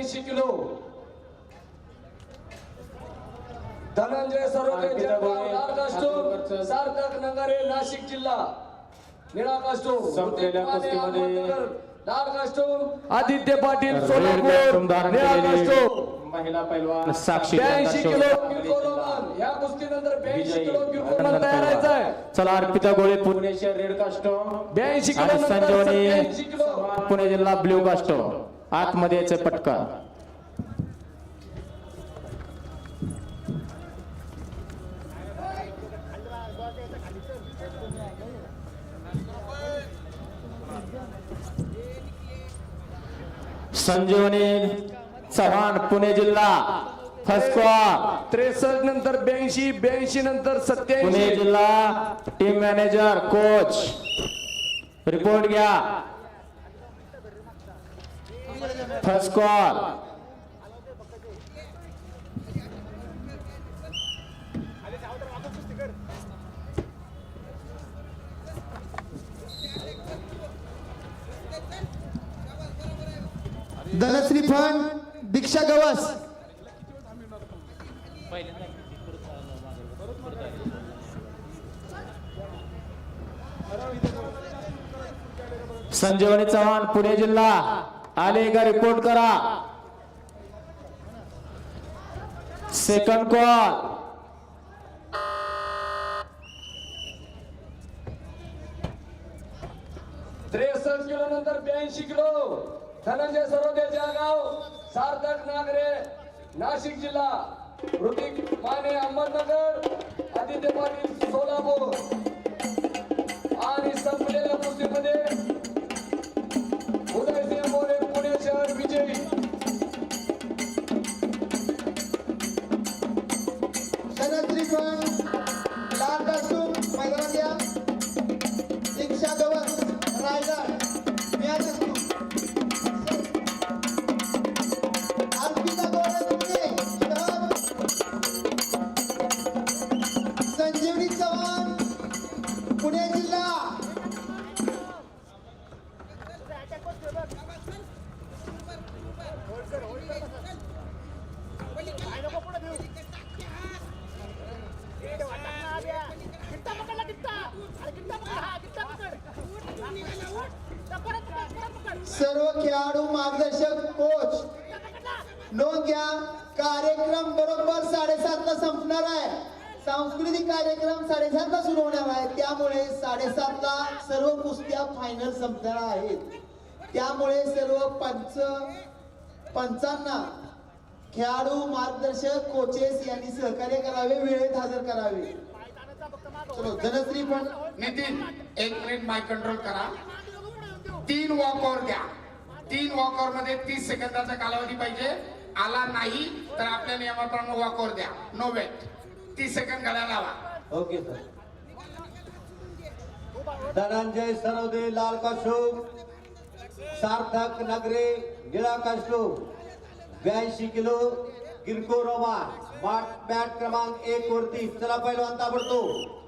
ब्याऐंशी किलो. धनंजय. सार्थक नगरे नाशिक जिल्हा. निळा कास्टूम आदित्य पाटील महिला पैलवान साक्षी ब्याऐंशी किलो या कुस्तीनंतर ब्याऐंशी किलो अभिनंदन तयार. आहे. चला अर्पिता गोळे पुणे शहर रेड कास्टोम ब्याऐंशी किलो संजीवनी 87 किलो. पुणे जिल्हा ब्ल्यू कास्टोम आतमध्ये याचे पटका संजीवनी चव्हाण पुणे जिल्हा. फसवा त्रेसष्ट नंतर ब्याऐंशी ब्याऐंशी नंतर पुणे सत्याऐंशी जिल्हा टीम मॅनेजर कोच रिपोर्ट घ्या. First call Dhanashree Phand Diksha Gavas. संजीवनी चव्हाण पुणे जिल्हा. आले का रिपोर्ट करा. सेकंड कॉल त्रेसष्ट किलो नंतर ब्याऐंशी किलो. धनंजय सरोदे जळगाव सार्थक नागरे नाशिक जिल्हा. ऋतिक माने अहमदनगर. आदित्य पाटील सोलापूर. आणि संपलेल्या कुस्तीमध्ये सर्व खेळाडू मार्गदर्शक कोच नोंद घ्या. कार्यक्रम बरोबर साडेसातला संपणार आहे. सांस्कृतिक कार्यक्रम साडेसातला सुरू होणार आहे. त्यामुळे साडेसातला सर्व कुस्त्या फायनल संपणार आहेत. त्यामुळे सर्व पंच पंचांना खेळाडू मार्गदर्शक कोचेस यांनी सहकार्य करावे वेळेत हजर करावे. चलो धनश्री पण नितीन एक मिनिट माय कंट्रोल करा. तीन वॉकआउट द्या. तीन वॉकआउटमध्ये तीस सेकंदाचा कालावधी पाहिजे. आला नाही तर आपल्या नियमाप्रमाणे वॉकआउट द्या. नो वेट तीस सेकंद घड्याळ लावा. Okay sir. धनंजय सरोदे लाल कास्टूम सार्थक नगरे निळा कास्टूम ब्याऐंशी किलो किरकोळ रोमान मॅट क्रमांक एक वरती. चला पहिलवान ताबडतोब.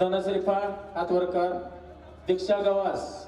धनश्री फाळ हातवरकर दीक्षा गवास.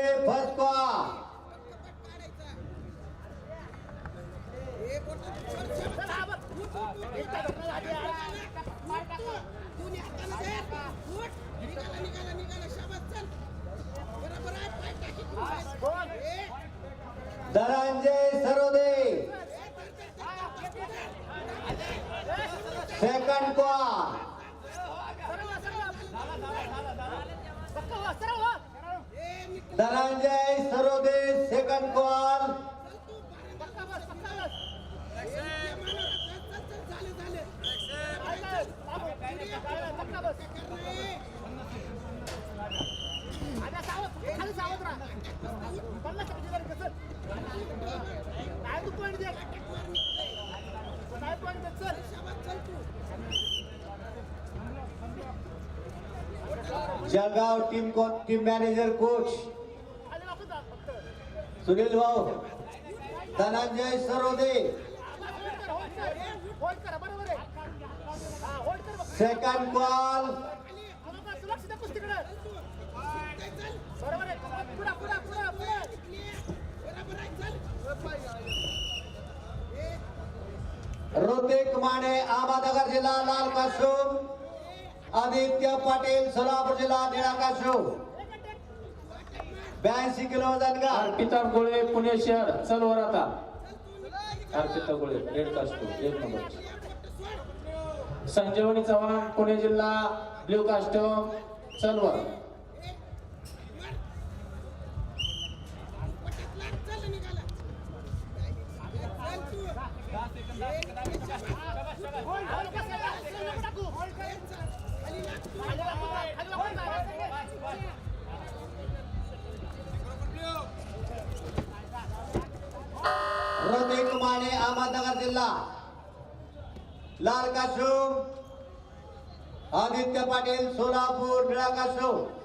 धनंजय सरोदे. सेकंड क्वा. Dhananjay Jalgaon team team manager coach Sunil Bhau Dhananjay Sarode. Second ball Hrithik Mane Ahmednagar जिल्हा लाल काशूम आदित्य पाटील सोलापूर जिल्हा निळा काशूम ब्याऐंशी किलो वजन का अर्पिता गोळे पुणे शहर चल वर आता. अर्पिता गोळे रेड कास्टो एक नंबर. संजीवनी चव्हाण पुणे जिल्हा ब्ल्यू कास्टोम चल वर. माने अहमदनगर जिल्हा. लाल काशूम आदित्य पाटील सोलापूर निळा काशूम